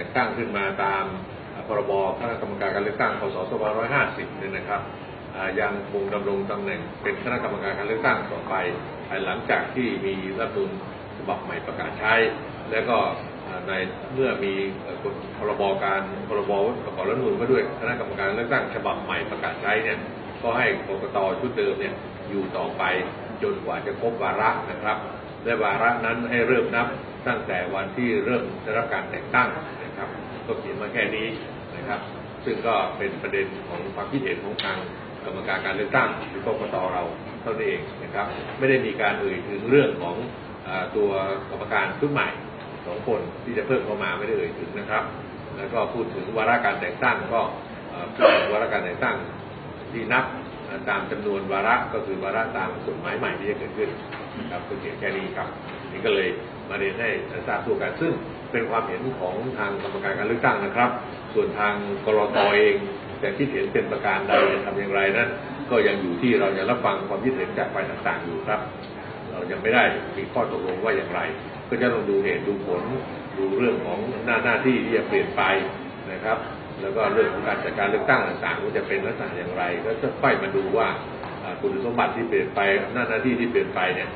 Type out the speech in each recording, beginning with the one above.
แต่งตั้งขึ้นมาตามพรบคณะกรรมการการเลือกตั้งพศ2550เนี่ยนะครับยังคงดำรงตำแหน่งเป็นคณะกรรมการการเลือกตั้งต่อไปภายหลังจากที่มีรัฐธรรมนูญฉบับใหม่ประกาศใช้ และก็ในเมื่อมีกฎพรบการพรบประกอบรัฐธรรมนูญว่าด้วยคณะกรรมการเลือกตั้งฉบับใหม่ประกาศใช้เนี่ยก็ให้กรกตชุดเดิมเนี่ยอยู่ต่อไปจนกว่าจะครบวาระนะครับและวาระนั้นให้เริ่มนับ ตั้งแต่วันที่เริ่มได้รับการแต่งตั้งนะครับ ก็เขียนมาแค่นี้นะครับ ซึ่งก็เป็นประเด็นของความคิดเห็นของทางกรรมการการเลือกตั้งหรือกกตเราเท่านั้นเองนะครับ ไม่ได้มีการเอ่ยถึงเรื่องของอตัวกรรมการชุดใหม่สองคนที่จะเพิ่มเข้ามาไม่ได้เอ่ยถึงนะครับ แล้วก็พูดถึงวาระการแต่งตั้งก็เอ่อพูดถึงวาระการแต่งตั้งที่นับตามจำนวนวาระก็คือวาระตามกฎหมายใหม่ที่จะเกิดขึ้น นะครับก็เขียนแค่นี้ครับนี่ก็เลยมาเรียนให้ทราบทั่วกันซึ่งเป็นความเห็นของทางกรรมการการเลือกตั้งนะครับ ส่วนทางกรตเองแต่คิดเห็นเป็นประการใดจะทำอย่างไรนั้น ก็ยังอยู่ที่เราจะรับฟังความคิดเห็นจากฝ่ายต่างๆอยู่ครับ เรายังไม่ได้มีข้อตกลงว่าอย่างไร ก็จะต้องดูเหตุดูผลดูเรื่องของหน้าหน้าที่ที่จะเปลี่ยนไปนะครับ แล้วก็เรื่องของการจัดการเลือกตั้งต่างๆว่าจะเป็นลักษณะอย่างไร ก็จะค่อยมาดูว่า คุณสมบัติที่เปลี่ยนไปหน้าหน้าที่ที่เปลี่ยนไปเนี่ย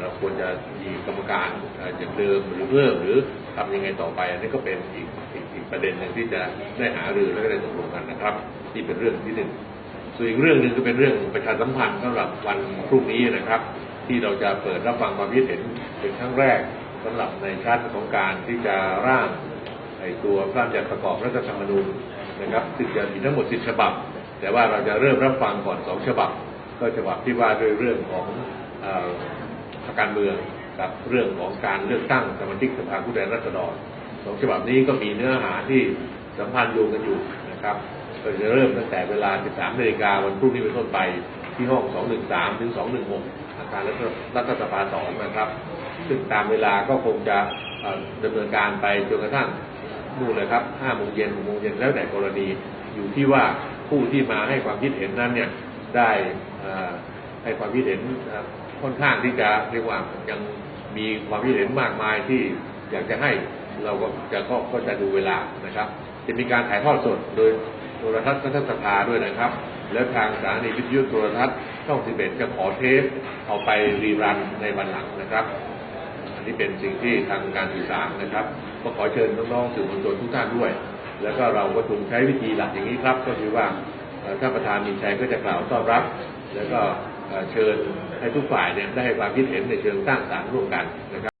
เราควรจะมีกรรมการอ่าอย่างเดิมหรือเพิ่มหรือทำยังไงต่อไปอันนี้ก็เป็นอีกอีกอีกประเด็นหนึ่งที่จะได้หารือและได้ตกลงกันนะครับนี่เป็นเรื่องที่หนึ่งส่วนอีกเรื่องหนึ่งก็เป็นเรื่องประชาสัมพันธ์สำหรับวันพรุ่งนี้นะครับ ที่เราจะเปิดรับฟังความคิดเห็นเป็นครั้งแรกสำหรับในชั้นของการที่จะร่างไอตัวพระราชบัญญัติประกอบรัฐธรรมนูญนะครับซึ่งจะมีทั้งหมด10ฉบับ แต่ว่าเราจะเริ่มรับฟังก่อน2ฉบับ ก็ฉบับที่ว่าด้วยเรื่องของเอ่อพรรคการเมืองกับเรื่องของการเลือกตั้งสมาชิกสภาผู้แทนราษฎรสองฉบับนี้ก็มีเนื้อหาที่สัมพันธ์โยงกันอยู่นะครับก็จะเริ่มตั้งแต่เวลา 13นาฬิกาวันพรุ่งนี้เป็นต้นไปที่ห้อง 213 ถึง 216 อาคารรัฐรัฐสภา2นะครับ ซึ่งตามเวลาก็คงจะดำเนินการไปจนกระทั่งนู่นเลยครับ5โมงเย็น6โมงเย็นแล้วแต่กรณีอยู่ที่ว่าผู้ที่มาให้ความคิดเห็นนั้นเนี่ย ได้ให้ความคิดเห็นค่อนข้างที่จะเรียกว่ายังมีความคิดเห็นมากมายที่อยากจะให้เราก็จะก็ก็จะดูเวลานะครับ จะมีการถ่ายทอดสดโดยโทรทัศน์รัฐสภาด้วยนะครับ แล้วทางสถานีวิทยุโทรทัศน์ช่อง11จะขอเทปเอาไปรีรันในวันหลังนะครับ อันนี้เป็นสิ่งที่ทางการสื่อสารนะครับ ก็ขอเชิญน้องๆสื่อมวลชนทุกท่านด้วย แล้วก็เราก็คงใช้วิธีหลักอย่างนี้ครับ ก็คือว่า ท่านประธานมีชัยก็จะกล่าวต้อนรับ แล้วก็เชิญให้ทุกฝ่ายเนี่ยได้ให้ความคิดเห็นในเชิงสร้างสรรค์ร่วมกันนะครับ